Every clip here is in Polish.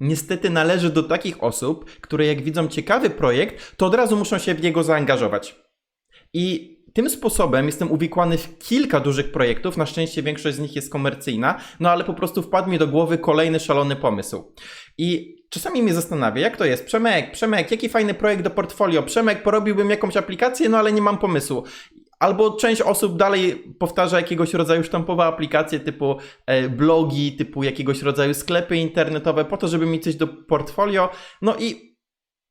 niestety należy do takich osób, które jak widzą ciekawy projekt, to od razu muszą się w niego zaangażować. I tym sposobem jestem uwikłany w kilka dużych projektów. Na szczęście większość z nich jest komercyjna, no ale po prostu wpadł mi do głowy kolejny szalony pomysł. I czasami mnie zastanawia, jak to jest. Przemek, Przemek, jaki fajny projekt do portfolio. Przemek, porobiłbym jakąś aplikację, no ale nie mam pomysłu. Albo część osób dalej powtarza jakiegoś rodzaju sztampowe aplikacje typu e, blogi, typu jakiegoś rodzaju sklepy internetowe po to, żeby mieć coś do portfolio. No i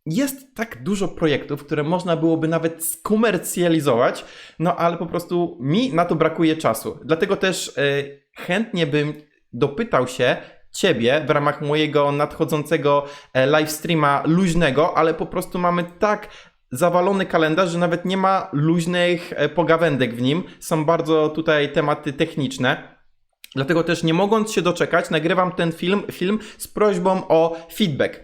jest tak dużo projektów, które można byłoby nawet skomercjalizować, no ale po prostu mi na to brakuje czasu. Dlatego też e, chętnie bym dopytał się Ciebie w ramach mojego nadchodzącego e, live streama luźnego, ale po prostu mamy tak zawalony kalendarz, że nawet nie ma luźnych e, pogawędek w nim. Są bardzo tutaj tematy techniczne. Dlatego też nie mogąc się doczekać, nagrywam ten film, film z prośbą o feedback.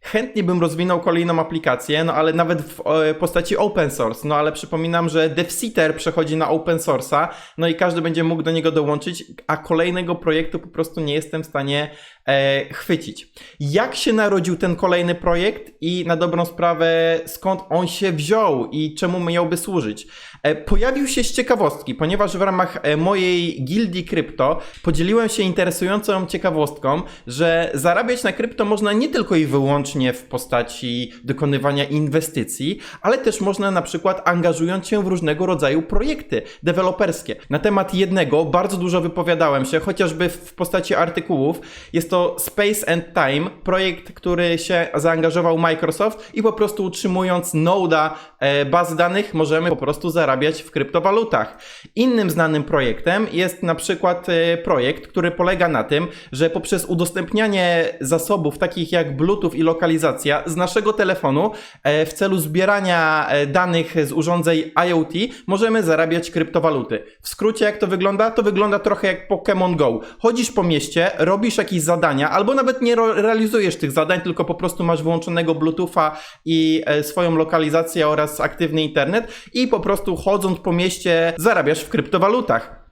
Chętnie bym rozwinął kolejną aplikację, no ale nawet w e, postaci open source. No ale przypominam, że DevSeater przechodzi na open source'a, no i każdy będzie mógł do niego dołączyć, a kolejnego projektu po prostu nie jestem w stanie e, chwycić. Jak się narodził ten kolejny projekt i na dobrą sprawę skąd on się wziął i czemu miałby służyć? E, pojawił się z ciekawostki, ponieważ w ramach e, mojej gildii krypto podzieliłem się interesującą ciekawostką, że zarabiać na krypto można nie tylko i wyłącznie w postaci dokonywania inwestycji, ale też można na przykład angażując się w różnego rodzaju projekty deweloperskie. Na temat jednego bardzo dużo wypowiadałem się, chociażby w postaci artykułów. Jest to Space and Time, projekt, który się zaangażował Microsoft i po prostu utrzymując noda e, baz danych możemy po prostu zarabiać w kryptowalutach. Innym znanym projektem jest na przykład e, projekt, który polega na tym, że poprzez udostępnianie zasobów takich jak Bluetooth i lokalizacja z naszego telefonu e, w celu zbierania danych z urządzeń IoT możemy zarabiać kryptowaluty. W skrócie jak to wygląda? To wygląda trochę jak Pokémon Go. Chodzisz po mieście, robisz jakieś zadania, albo nawet nie realizujesz tych zadań, tylko po prostu masz włączonego Bluetootha i e, swoją lokalizację oraz aktywny internet i po prostu chodząc po mieście zarabiasz w kryptowalutach.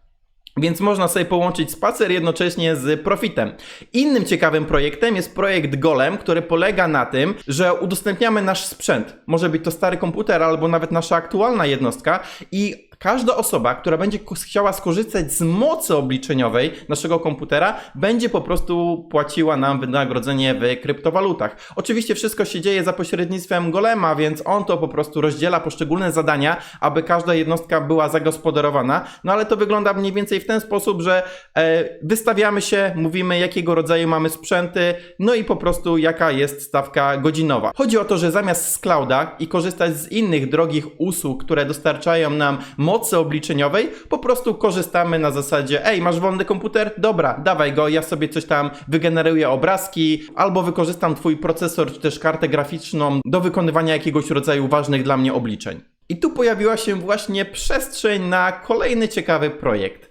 Więc można sobie połączyć spacer jednocześnie z profitem. Innym ciekawym projektem jest projekt Golem, który polega na tym, że udostępniamy nasz sprzęt. Może być to stary komputer albo nawet nasza aktualna jednostka i każda osoba, która będzie chciała skorzystać z mocy obliczeniowej naszego komputera, będzie po prostu płaciła nam wynagrodzenie w kryptowalutach. Oczywiście wszystko się dzieje za pośrednictwem Golema, więc on to po prostu rozdziela poszczególne zadania, aby każda jednostka była zagospodarowana. No ale to wygląda mniej więcej w ten sposób, że e, wystawiamy się, mówimy jakiego rodzaju mamy sprzęty, no i po prostu jaka jest stawka godzinowa. Chodzi o to, że zamiast z clouda i korzystać z innych drogich usług, które dostarczają nam mocy obliczeniowej, po prostu korzystamy na zasadzie, ej, masz wolny komputer? Dobra, dawaj go, ja sobie coś tam wygeneruję obrazki, albo wykorzystam twój procesor, czy też kartę graficzną do wykonywania jakiegoś rodzaju ważnych dla mnie obliczeń. I tu pojawiła się właśnie przestrzeń na kolejny ciekawy projekt.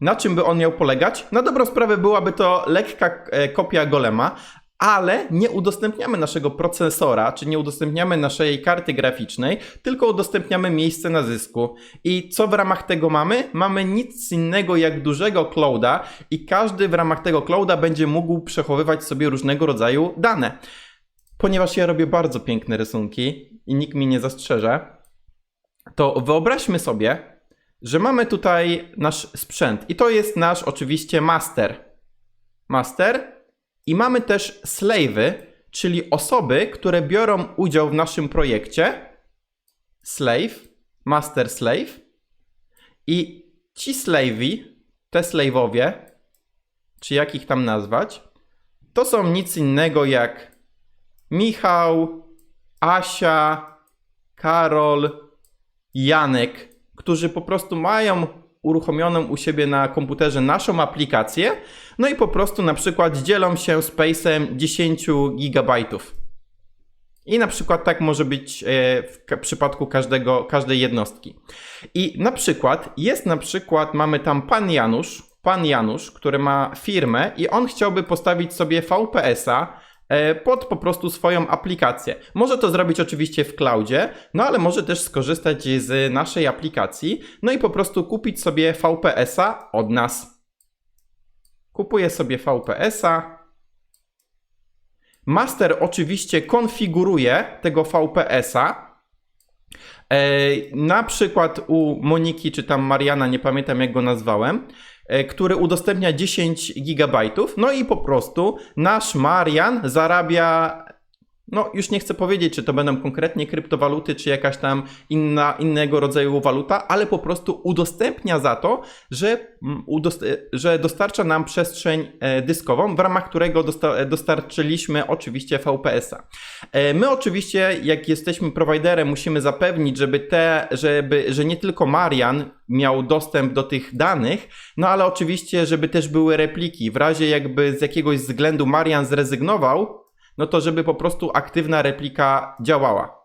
Na czym by on miał polegać? Na dobrą sprawę byłaby to lekka e, kopia golema, ale nie udostępniamy naszego procesora, czy nie udostępniamy naszej karty graficznej, tylko udostępniamy miejsce na dysku. I co w ramach tego mamy? Mamy nic innego jak dużego clouda i każdy w ramach tego clouda będzie mógł przechowywać sobie różnego rodzaju dane. Ponieważ ja robię bardzo piękne rysunki i nikt mi nie zastrzeże, to wyobraźmy sobie, że mamy tutaj nasz sprzęt i to jest nasz oczywiście master. Master i mamy też slave'y, czyli osoby, które biorą udział w naszym projekcie. Slave, master slave. I ci slave'i, te slave'owie, czy jak ich tam nazwać, to są nic innego jak Michał, Asia, Karol, Janek, którzy po prostu mają uruchomioną u siebie na komputerze naszą aplikację, no i po prostu na przykład dzielą się space'em 10 gigabajtów. I na przykład tak może być e, w przypadku każdego, każdej jednostki. I na przykład jest na przykład, mamy tam pan Janusz, pan Janusz, który ma firmę i on chciałby postawić sobie VPS-a pod po prostu swoją aplikację. Może to zrobić oczywiście w cloudzie, no ale może też skorzystać z naszej aplikacji, no i po prostu kupić sobie VPS-a od nas. Kupuję sobie VPS-a. Master oczywiście konfiguruje tego VPS-a. E, na przykład u Moniki czy tam Mariana, nie pamiętam jak go nazwałem, e, który udostępnia 10 gigabajtów. No i po prostu nasz Marian zarabia no, już nie chcę powiedzieć, czy to będą konkretnie kryptowaluty, czy jakaś tam inna, innego rodzaju waluta, ale po prostu udostępnia za to, że, mm, udost że dostarcza nam przestrzeń e, dyskową, w ramach którego dosta dostarczyliśmy oczywiście VPS-a. E, my oczywiście, jak jesteśmy prowajderem, musimy zapewnić, żeby te, żeby, że nie tylko Marian miał dostęp do tych danych, no ale oczywiście, żeby też były repliki. W razie jakby z jakiegoś względu Marian zrezygnował, no to żeby po prostu aktywna replika działała.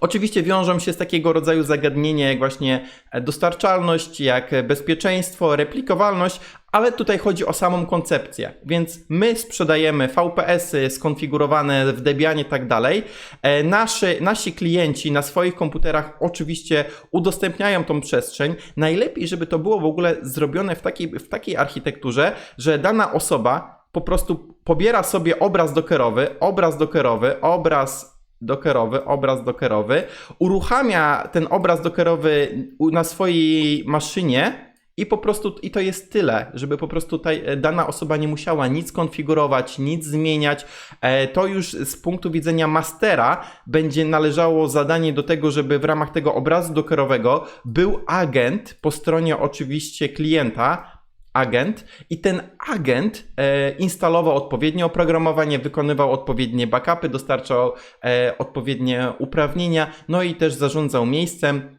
Oczywiście wiążą się z takiego rodzaju zagadnienia jak właśnie dostarczalność, jak bezpieczeństwo, replikowalność, ale tutaj chodzi o samą koncepcję. Więc my sprzedajemy VPS-y skonfigurowane w Debianie i tak dalej. E, Naszy, nasi klienci na swoich komputerach oczywiście udostępniają tą przestrzeń. Najlepiej, żeby to było w ogóle zrobione w takiej, w takiej architekturze, że dana osoba po prostu pobiera sobie obraz dockerowy, obraz dockerowy, obraz dockerowy, obraz dockerowy, uruchamia ten obraz dockerowy na swojej maszynie i po prostu i to jest tyle, żeby po prostu ta dana osoba nie musiała nic konfigurować, nic zmieniać. E, To już z punktu widzenia mastera będzie należało zadanie do tego, żeby w ramach tego obrazu dockerowego był agent po stronie oczywiście klienta, agent i ten agent e, instalował odpowiednie oprogramowanie, wykonywał odpowiednie backupy, dostarczał e, odpowiednie uprawnienia, no i też zarządzał miejscem.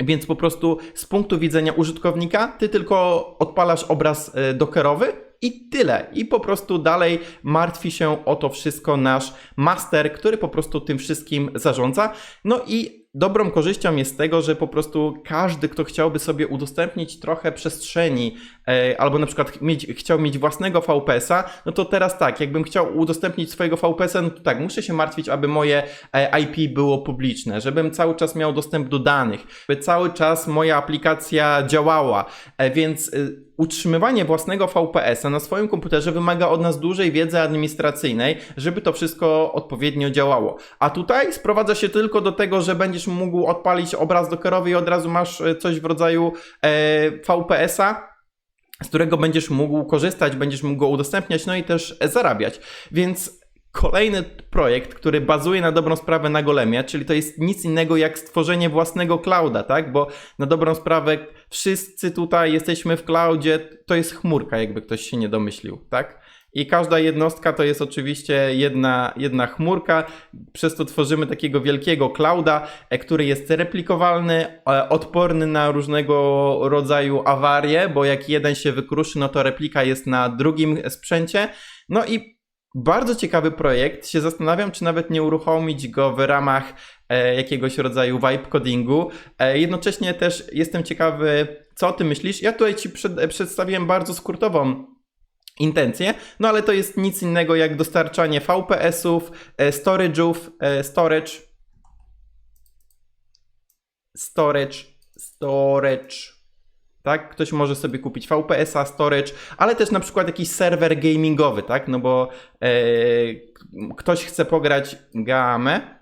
Więc po prostu z punktu widzenia użytkownika, ty tylko odpalasz obraz e, dockerowy i tyle. I po prostu dalej martwi się o to wszystko nasz master, który po prostu tym wszystkim zarządza. No i dobrą korzyścią jest tego, że po prostu każdy, kto chciałby sobie udostępnić trochę przestrzeni, e, albo na przykład mieć, chciał mieć własnego VPS-a, no to teraz tak, jakbym chciał udostępnić swojego VPS-a, no to tak, muszę się martwić, aby moje e, IP było publiczne, żebym cały czas miał dostęp do danych, by cały czas moja aplikacja działała, e, więc utrzymywanie własnego VPS-a na swoim komputerze wymaga od nas dużej wiedzy administracyjnej, żeby to wszystko odpowiednio działało. A tutaj sprowadza się tylko do tego, że będziesz mógł odpalić obraz dockerowy i od razu masz e, coś w rodzaju e, VPS-a, z którego będziesz mógł korzystać, będziesz mógł go udostępniać, no i też zarabiać. Więc kolejny projekt, który bazuje na dobrą sprawę na Golemie, czyli to jest nic innego jak stworzenie własnego clouda, tak? Bo na dobrą sprawę wszyscy tutaj jesteśmy w cloudzie, to jest chmurka, jakby ktoś się nie domyślił, tak? I każda jednostka to jest oczywiście jedna, jedna chmurka, przez to tworzymy takiego wielkiego clouda, e, który jest replikowalny, e, odporny na różnego rodzaju awarie, bo jak jeden się wykruszy, no to replika jest na drugim sprzęcie. No i bardzo ciekawy projekt. Się zastanawiam, czy nawet nie uruchomić go w ramach e, jakiegoś rodzaju vibe codingu. Jednocześnie też jestem ciekawy, co o tym myślisz. Ja tutaj Ci przed, przedstawiłem bardzo skrótową intencję, no ale to jest nic innego jak dostarczanie VPS-ów, e, storage'ów, e, storage, storage, storage, tak? Ktoś może sobie kupić VPS-a, storage, ale też na przykład jakiś serwer gamingowy, tak? No bo e, ktoś chce pograć gamę,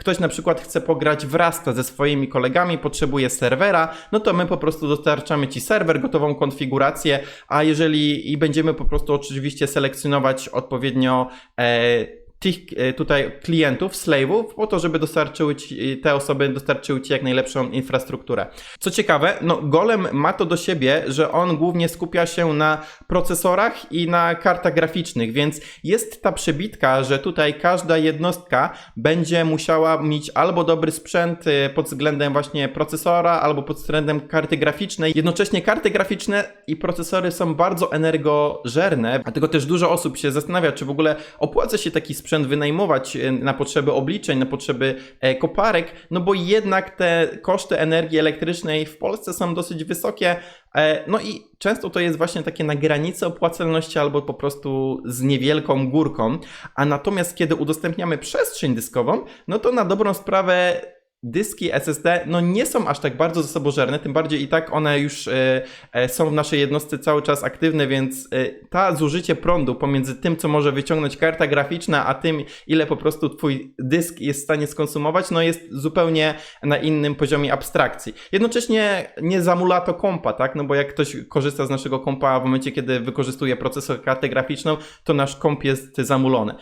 ktoś na przykład chce pograć w Rasta ze swoimi kolegami, potrzebuje serwera, no to my po prostu dostarczamy Ci serwer, gotową konfigurację, a jeżeli i będziemy po prostu oczywiście selekcjonować odpowiednio e, tych e, tutaj klientów, slave'ów, po to, żeby dostarczyły ci, te osoby dostarczyły Ci jak najlepszą infrastrukturę. Co ciekawe, no Golem ma to do siebie, że on głównie skupia się na procesorach i na kartach graficznych, więc jest ta przebitka, że tutaj każda jednostka będzie musiała mieć albo dobry sprzęt y, pod względem właśnie procesora, albo pod względem karty graficznej. Jednocześnie karty graficzne i procesory są bardzo energożerne, dlatego też dużo osób się zastanawia, czy w ogóle opłaca się taki sprzęt wynajmować e, na potrzeby obliczeń, na potrzeby e, koparek, no bo jednak te koszty energii elektrycznej w Polsce są dosyć wysokie. e, No i często to jest właśnie takie na granicy opłacalności albo po prostu z niewielką górką. A natomiast kiedy udostępniamy przestrzeń dyskową, no to na dobrą sprawę dyski SSD no nie są aż tak bardzo zasobożerne, tym bardziej i tak one już e, e, są w naszej jednostce cały czas aktywne, więc e, ta zużycie prądu pomiędzy tym, co może wyciągnąć karta graficzna, a tym, ile po prostu twój dysk jest w stanie skonsumować, no jest zupełnie na innym poziomie abstrakcji. Jednocześnie nie zamula to kompa, tak? No bo jak ktoś korzysta z naszego kompa w momencie, kiedy wykorzystuje procesor, kartę graficzną, to nasz komp jest zamulony.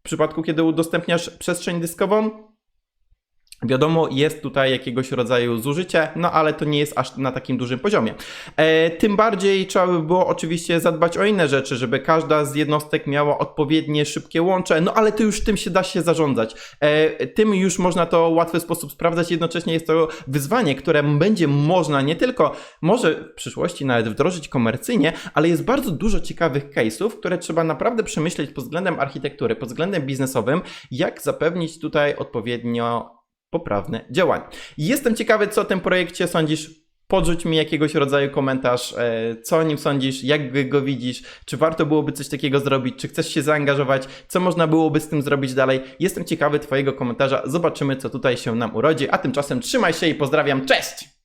W przypadku, kiedy udostępniasz przestrzeń dyskową, Wiadomo, jest tutaj jakiegoś rodzaju zużycie, no ale to nie jest aż na takim dużym poziomie. E, tym bardziej trzeba by było oczywiście zadbać o inne rzeczy, żeby każda z jednostek miała odpowiednie szybkie łącze, no ale to już tym się da się zarządzać. E, tym już można to w łatwy sposób sprawdzać, jednocześnie jest to wyzwanie, które będzie można nie tylko, może w przyszłości nawet wdrożyć komercyjnie, ale jest bardzo dużo ciekawych case'ów, które trzeba naprawdę przemyśleć pod względem architektury, pod względem biznesowym, jak zapewnić tutaj odpowiednio poprawne działanie. Jestem ciekawy, co o tym projekcie sądzisz. Podrzuć mi jakiegoś rodzaju komentarz, e, co o nim sądzisz, jak go widzisz, czy warto byłoby coś takiego zrobić, czy chcesz się zaangażować, co można byłoby z tym zrobić dalej. Jestem ciekawy Twojego komentarza, zobaczymy, co tutaj się nam urodzi, a tymczasem trzymaj się i pozdrawiam, cześć!